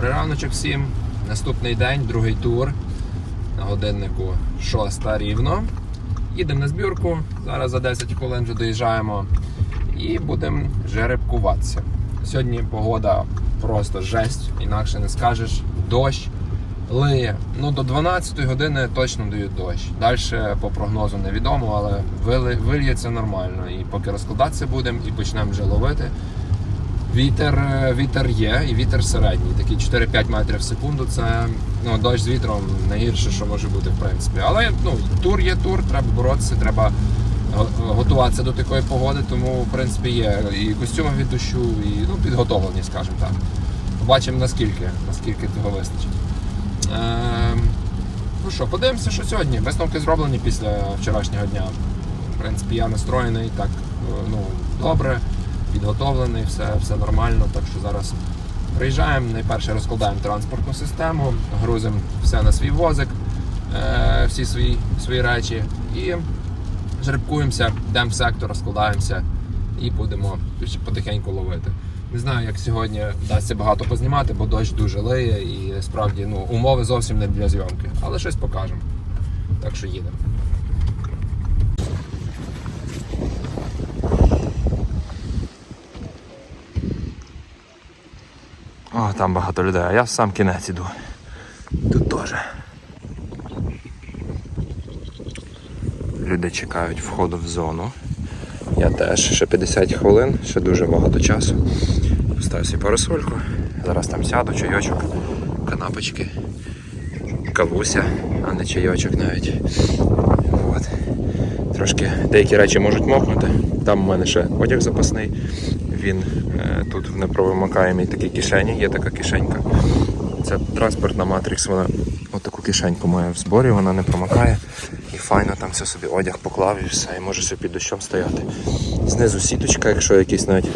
Добрий раночок всім. Наступний день, другий тур. На годиннику 6 рівно. Їдемо на збірку. Зараз за 10 хвилин вже доїжджаємо і будемо жеребкуватися. Сьогодні погода просто жесть, інакше не скажеш. Дощ лиє. Ну, до 12 години точно дають дощ. Далі по прогнозу невідомо, але вильється нормально. І поки розкладатися будемо і почнемо вже ловити. Вітер, е, вітер є, і вітер середній, такий 4-5 метрів в секунду. Це ну, дощ з вітром найгірше, що може бути, в принципі. Але ну, тур є тур, треба боротися, треба го- готуватися до такої погоди, тому в принципі є і костюми від дощу, і ну, підготовлені, скажімо так. Побачимо наскільки, наскільки того вистачить. Ем, ну що, подивимося, що сьогодні. Висновки зроблені після вчорашнього дня. В принципі, я настроєний так е, ну, добре, підготовлений, все, все нормально. Так що зараз приїжджаємо, найперше розкладаємо транспортну систему, грузимо все на свій возик, е, всі свої, свої речі і жеребкуємося, йдемо в сектор, розкладаємося і будемо потихеньку ловити. Не знаю, як сьогодні вдасться багато познімати, бо дощ дуже лиє і справді ну, умови зовсім не для зйомки. Але щось покажемо. Так що їдемо. Там багато людей, а я в сам кінець іду. Тут теж. Люди чекають входу в зону. Я теж ще 50 хвилин, ще дуже багато часу. Поставив собі парасольку. Зараз там сяду, чайочок, канапочки, кавуся, а не чайочок навіть. От. Трошки деякі речі можуть мокнути. Там у мене ще одяг запасний. Він е, тут в непромокаємій такій кишені, є така кишенька. Це транспортна Matrix, вона отаку кишеньку має в зборі, вона не промокає. І файно там все собі одяг поклав і все, і може собі під дощом стояти. Знизу сіточка, якщо якийсь навіть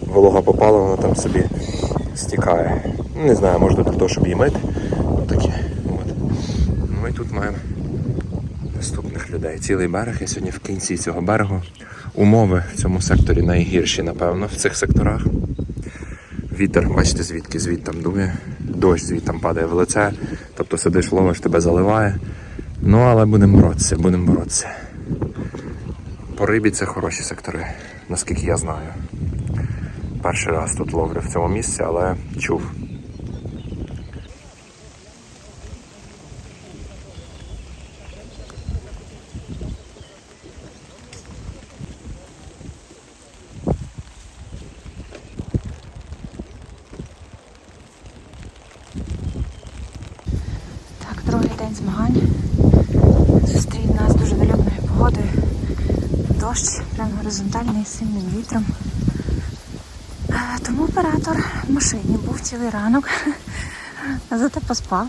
волога попала, вона там собі стікає. Ну, Не знаю, може для того, щоб її мити. Отакі. От. Ну і тут маємо наступних людей. Цілий берег. Я сьогодні в кінці цього берегу. Умови в цьому секторі найгірші, напевно, в цих секторах. Вітер, бачите, звідки звідти там дує, дощ звідти падає в лице, тобто сидиш, ловиш, тебе заливає. Ну, але будемо боротися, будемо боротися. По рибі це хороші сектори, наскільки я знаю. Перший раз тут ловлю в цьому місці, але чув. Так, другий день змагань. Зустрів нас дуже вильотною погодою. Дощ, прям горизонтальний з сильним вітром. Е, Тому оператор в машині був цілий ранок, зате поспав.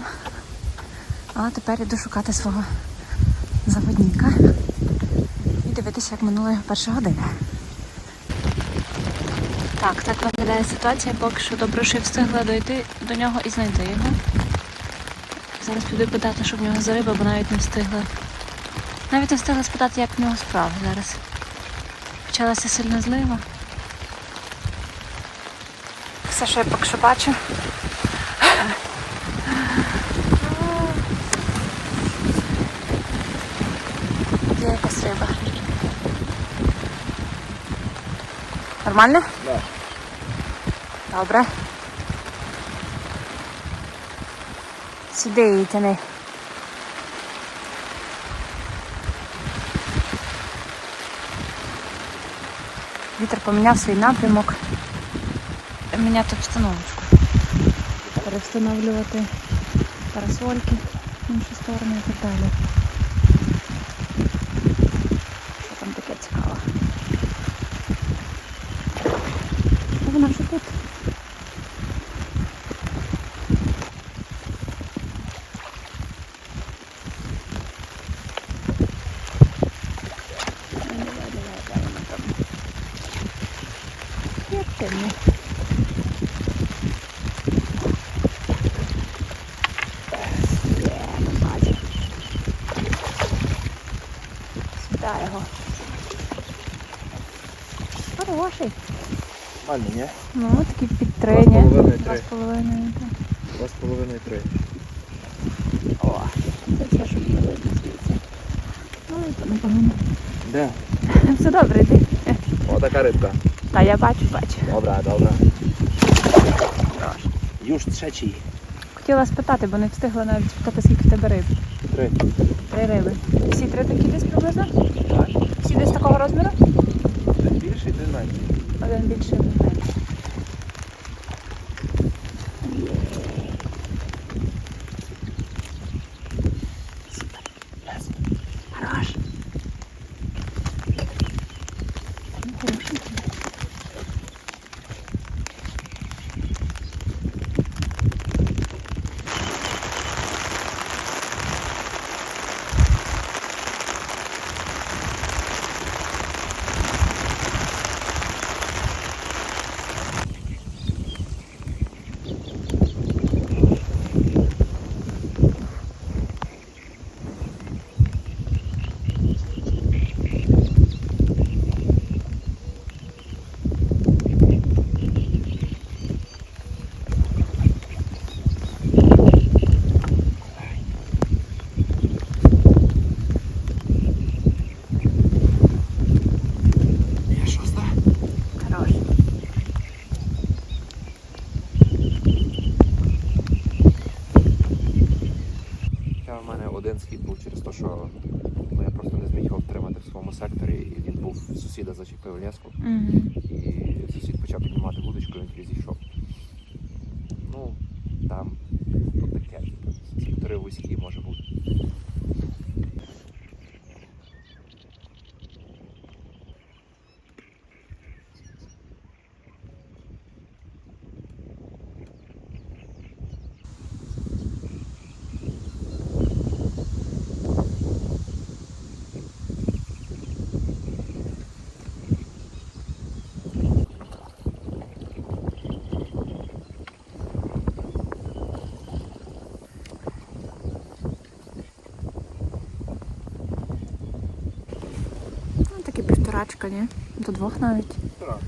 Але тепер іду шукати свого заводника і дивитися, як минула його перша година. Так, так виглядає ситуація, поки що добре, що встигла дойти до нього і знайти його. Зараз піду питати, що в нього за риба, бо навіть не встигла. Навіть не встигла спитати, як в нього справи зараз. Почалася сильна злива. Все, що я поки що бачу. Є якась риба. Нормально? Да. Добре. Сюди її тяни. Вітер поміняв свій напрямок. Міняти обстановочку. Перевстановлювати парасольки в іншу сторону і так далі. Що там таке цікаве? Та Вона вже тут. Бачу. Сюди його. Хороший. Нормально, ні? Ну, такі підтрині. Два з половиною, Два три. з половиною. так. Два з половиною три. О, це все, що приблизно звідси. Ну, то непогано. Де? Все добре, йди. О, така рибка. Та я бачу, бачу. Добре, добре. Już третій. Хотіла спитати, бо не встигла навіть спитати, скільки в тебе риб. Три. Три риби. Всі три такі десь приблизно? Так. Всі десь такого розміру? Один більший, один менший. Один більше, Хоча в мене один схід був через те, що ну, я просто не зміг його втримати в своєму секторі, і він був сусіда зачепив леску, Угу. і сусід почав піднімати вудочку, і він зійшов. Ну, там тут таке. Сектори вузькі може бути. Ну, півторачка, ні? До двох навіть. Так.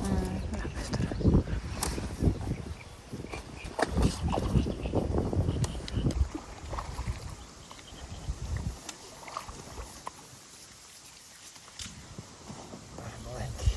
М, вже півтора. Маленький.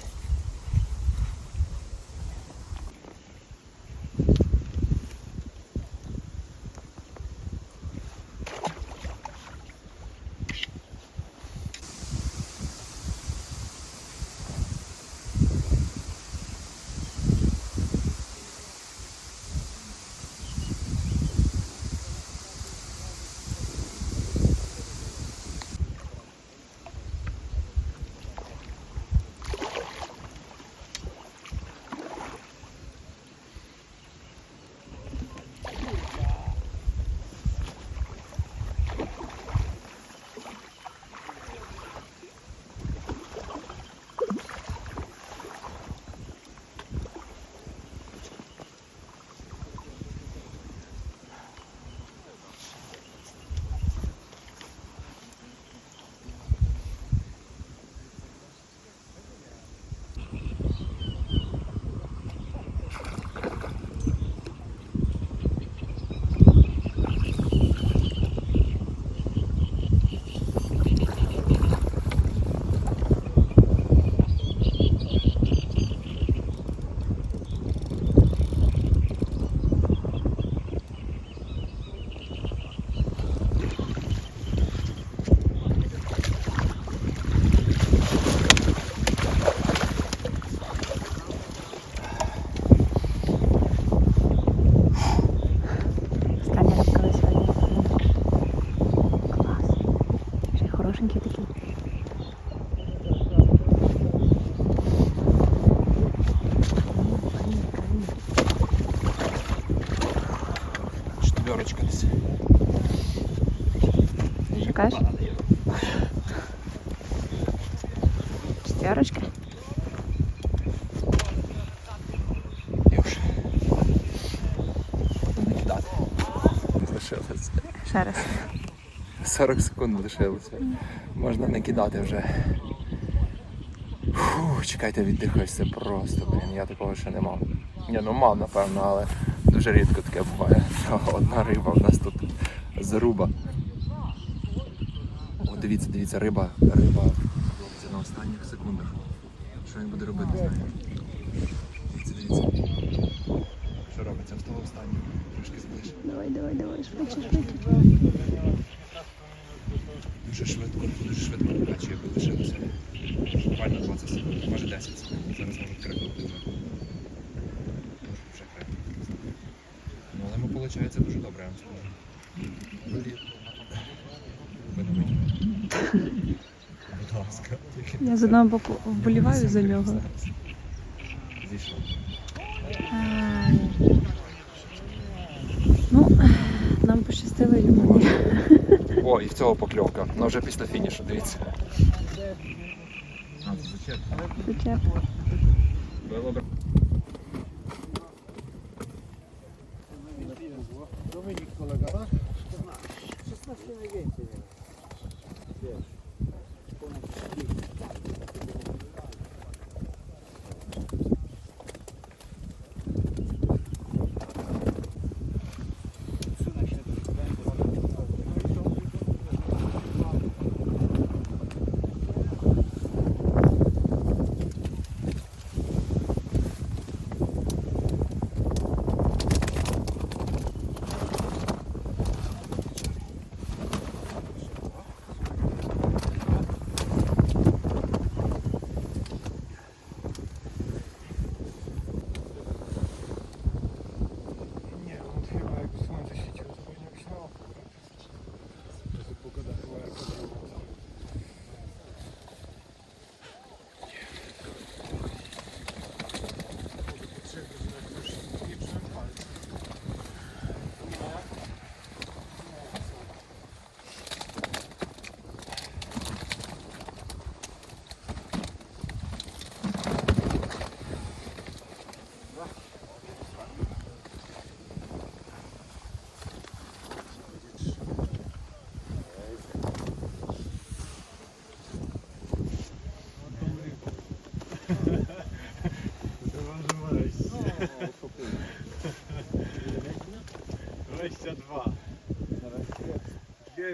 Остання рибка ви сьогодні. Клас. Ще й хорошенький такий. Четверочка десь. Що? Четверочка. Ще раз. 40 секунд лишилося. Можна не кидати вже. Фу, чекайте, віддихаюся просто, блін, я такого ще не мав. Ні, ну мав, напевно, але дуже рідко таке буває. Одна риба, у нас тут заруба. О, дивіться, дивіться, риба, риба хлопці, на останніх секундах. Що він буде робити з нею? Дивіться, дивіться. Що робиться? Встало останнє. Трошки зближче. Давай, давай, давай, швидше, швидше. Дуже швидко, дуже швидко накачує, бо лишилося. Буквально 20 секунд, може 10 секунд. Зараз можуть крикнути вже. Може вже крикнути. Ну, але ми виходить дуже добре, я вам скажу. Ви не витягнете. Будь ласка. Я з одного боку вболіваю за нього. Зійшов. Ну, нам пощастило йому. О, і в цього покльовка. Ну вже після фінішу, дивіться. Зачеп. Було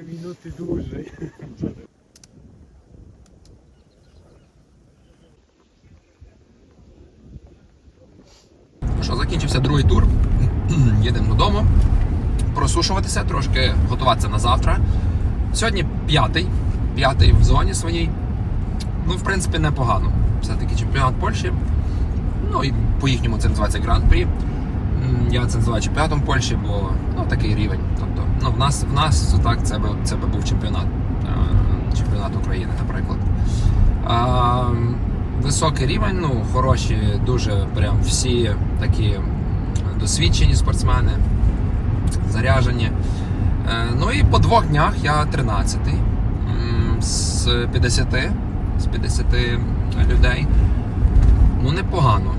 4 minuty. Що, закінчився другий тур. Їдемо додому. Просушуватися, трошки готуватися на завтра. Сьогодні п'ятий, п'ятий в зоні своїй. Ну, в принципі, непогано. Все-таки чемпіонат Польщі. Ну і по-їхньому це називається гран-прі. Я це називаю чемпіонатом Польщі, бо ну, такий рівень. Ну, в нас, в нас так, це би, це би був чемпіонат. Е, Чемпіонат України, наприклад. А, високий рівень, ну, хороші, дуже прям всі такі досвідчені спортсмени, заряжені. Е, Ну і по двох днях я 13-й з 50, з 50 людей. Ну, непогано.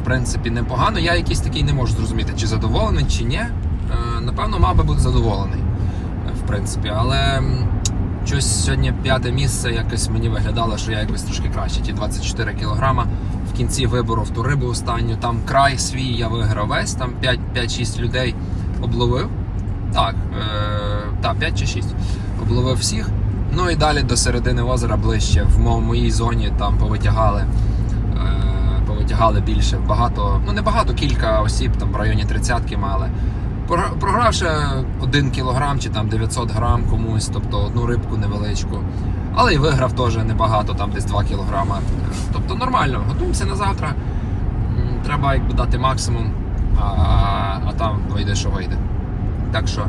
В принципі, непогано. Я якийсь такий не можу зрозуміти, чи задоволений, чи ні. Е, Напевно, мав би бути задоволений. В принципі, але щось сьогодні п'яте місце якось мені виглядало, що я якось трошки краще. Ті 24 кілограма в кінці вибору в ту рибу останню. Там край свій я виграв весь, там 5-6 людей обловив. Так, е, так, 5 чи 6. Обловив всіх. Ну і далі до середини озера ближче. В моїй зоні там повитягали. Е, більше. Багато, ну не багато, кілька осіб там в районі 30-ки мали. Програ- Програвши 1 кілограм чи там 900 грам комусь, тобто одну рибку невеличку. Але і виграв теж небагато, там десь 2 кілограма. Тобто нормально, готуємося на завтра. Треба якби дати максимум, а, а там вийде, що вийде. Так що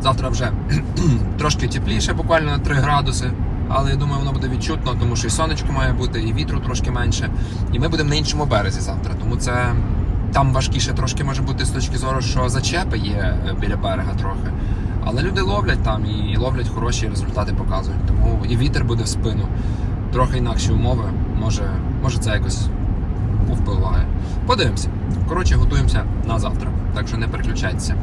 завтра вже трошки тепліше, буквально на 3 градуси. Але я думаю, воно буде відчутно, тому що і сонечко має бути, і вітру трошки менше. І ми будемо на іншому березі завтра. Тому це там важкіше трошки може бути з точки зору, що зачепи є е, біля берега трохи. Але люди ловлять там і ловлять хороші результати показують. Тому і вітер буде в спину. Трохи інакші умови. Може, може це якось повпливає. Подивимося. Коротше, готуємося на завтра. Так що не переключайтеся.